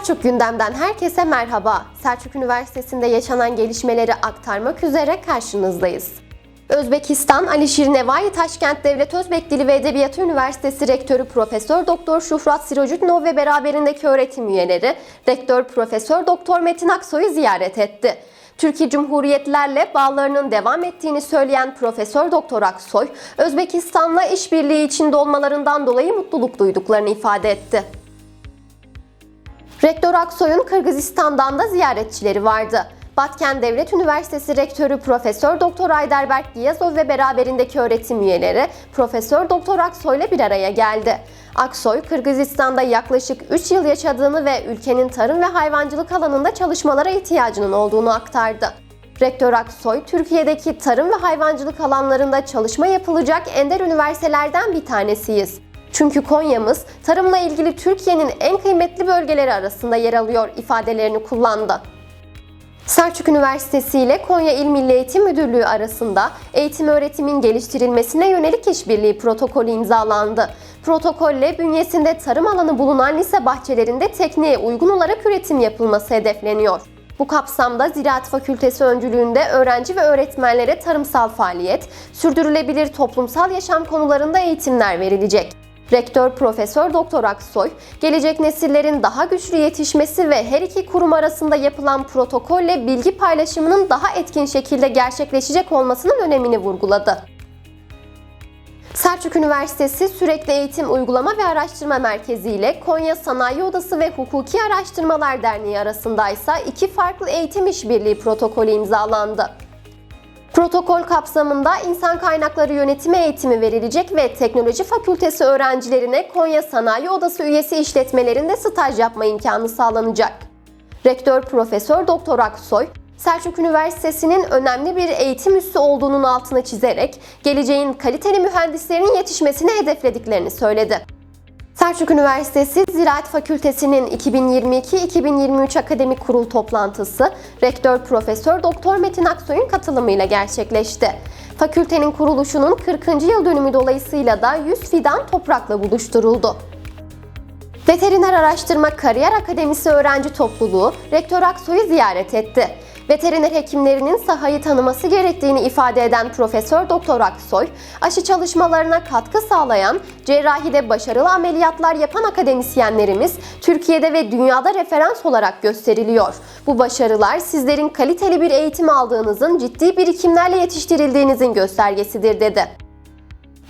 Selçuk gündemden herkese merhaba. Selçuk Üniversitesi'nde yaşanan gelişmeleri aktarmak üzere karşınızdayız. Özbekistan Alişir Nevai Taşkent Devlet Özbek Dili ve Edebiyatı Üniversitesi Rektörü Profesör Doktor Şufrat Sirocutnov ve beraberindeki öğretim üyeleri Rektör Profesör Doktor Metin Aksoy'u ziyaret etti. Türkiye Cumhuriyetlerle bağlarının devam ettiğini söyleyen Profesör Doktor Aksoy, Özbekistan'la işbirliği içinde olmalarından dolayı mutluluk duyduklarını ifade etti. Rektör Aksoy'un Kırgızistan'dan da ziyaretçileri vardı. Batken Devlet Üniversitesi Rektörü Profesör Doktor Ayderberk Giyazov ve beraberindeki öğretim üyeleri Profesör Doktor Aksoy ile bir araya geldi. Aksoy, Kırgızistan'da yaklaşık 3 yıl yaşadığını ve ülkenin tarım ve hayvancılık alanında çalışmalara ihtiyacının olduğunu aktardı. Rektör Aksoy, Türkiye'deki tarım ve hayvancılık alanlarında çalışma yapılacak ender üniversitelerden bir tanesiyiz. Çünkü Konya'mız tarımla ilgili Türkiye'nin en kıymetli bölgeleri arasında yer alıyor ifadelerini kullandı. Selçuk Üniversitesi ile Konya İl Milli Eğitim Müdürlüğü arasında eğitim öğretimin geliştirilmesine yönelik işbirliği protokolü imzalandı. Protokolle bünyesinde tarım alanı bulunan lise bahçelerinde tekniğe uygun olarak üretim yapılması hedefleniyor. Bu kapsamda Ziraat Fakültesi öncülüğünde öğrenci ve öğretmenlere tarımsal faaliyet, sürdürülebilir toplumsal yaşam konularında eğitimler verilecek. Rektör Profesör Doktor Aksoy, gelecek nesillerin daha güçlü yetişmesi ve her iki kurum arasında yapılan protokolle bilgi paylaşımının daha etkin şekilde gerçekleşecek olmasının önemini vurguladı. Selçuk Üniversitesi Sürekli Eğitim Uygulama ve Araştırma Merkezi ile Konya Sanayi Odası ve Hukuki Araştırmalar Derneği arasında ise iki farklı eğitim işbirliği protokolü imzalandı. Protokol kapsamında insan kaynakları yönetimi eğitimi verilecek ve teknoloji fakültesi öğrencilerine Konya Sanayi Odası üyesi işletmelerinde staj yapma imkanı sağlanacak. Rektör Profesör Doktor Aksoy, Selçuk Üniversitesi'nin önemli bir eğitim üssü olduğunun altını çizerek geleceğin kaliteli mühendislerin yetişmesini hedeflediklerini söyledi. Selçuk Üniversitesi Ziraat Fakültesi'nin 2022-2023 akademik kurul toplantısı Rektör Profesör Doktor Metin Aksoy'un katılımıyla gerçekleşti. Fakültenin kuruluşunun 40. yıl dönümü dolayısıyla da 100 fidan toprakla buluşturuldu. Veteriner Araştırma Kariyer Akademisi öğrenci topluluğu Rektör Aksoy'u ziyaret etti. Veteriner hekimlerinin sahayı tanıması gerektiğini ifade eden Profesör Doktor Aksoy, aşı çalışmalarına katkı sağlayan, cerrahide başarılı ameliyatlar yapan akademisyenlerimiz Türkiye'de ve dünyada referans olarak gösteriliyor. Bu başarılar sizlerin kaliteli bir eğitim aldığınızın, ciddi birikimlerle yetiştirildiğinizin göstergesidir dedi.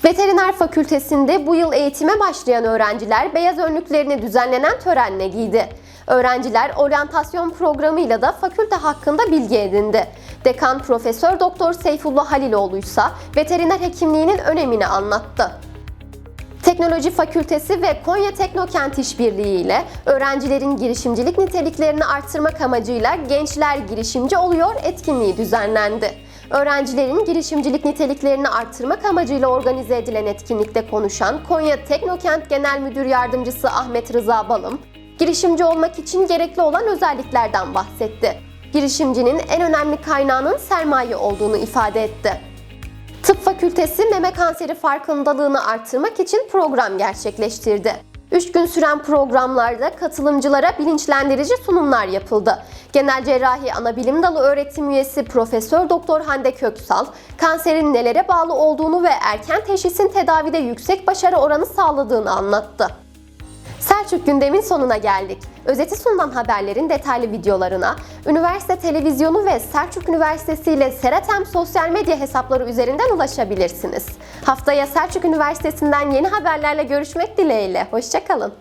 Veteriner Fakültesinde bu yıl eğitime başlayan öğrenciler beyaz önlüklerini düzenlenen törenle giydi. Öğrenciler oryantasyon programıyla da fakülte hakkında bilgi edindi. Dekan Profesör Doktor Seyfullah Haliloğlu ise veteriner hekimliğinin önemini anlattı. Teknoloji Fakültesi ve Konya Teknokent İşbirliği ile öğrencilerin girişimcilik niteliklerini arttırmak amacıyla Gençler Girişimci Oluyor etkinliği düzenlendi. Öğrencilerin girişimcilik niteliklerini arttırmak amacıyla organize edilen etkinlikte konuşan Konya Teknokent Genel Müdür Yardımcısı Ahmet Rıza Balım, girişimci olmak için gerekli olan özelliklerden bahsetti. Girişimcinin en önemli kaynağının sermaye olduğunu ifade etti. Tıp Fakültesi meme kanseri farkındalığını arttırmak için program gerçekleştirdi. 3 gün süren programlarda katılımcılara bilinçlendirici sunumlar yapıldı. Genel Cerrahi Anabilim Dalı öğretim üyesi Profesör Doktor Hande Köksal, kanserin nelere bağlı olduğunu ve erken teşhisin tedavide yüksek başarı oranı sağladığını anlattı. Selçuk gündemin sonuna geldik. Özeti sunulan haberlerin detaylı videolarına üniversite televizyonu ve Selçuk Üniversitesi ile Seratem sosyal medya hesapları üzerinden ulaşabilirsiniz. Haftaya Selçuk Üniversitesi'nden yeni haberlerle görüşmek dileğiyle. Hoşçakalın.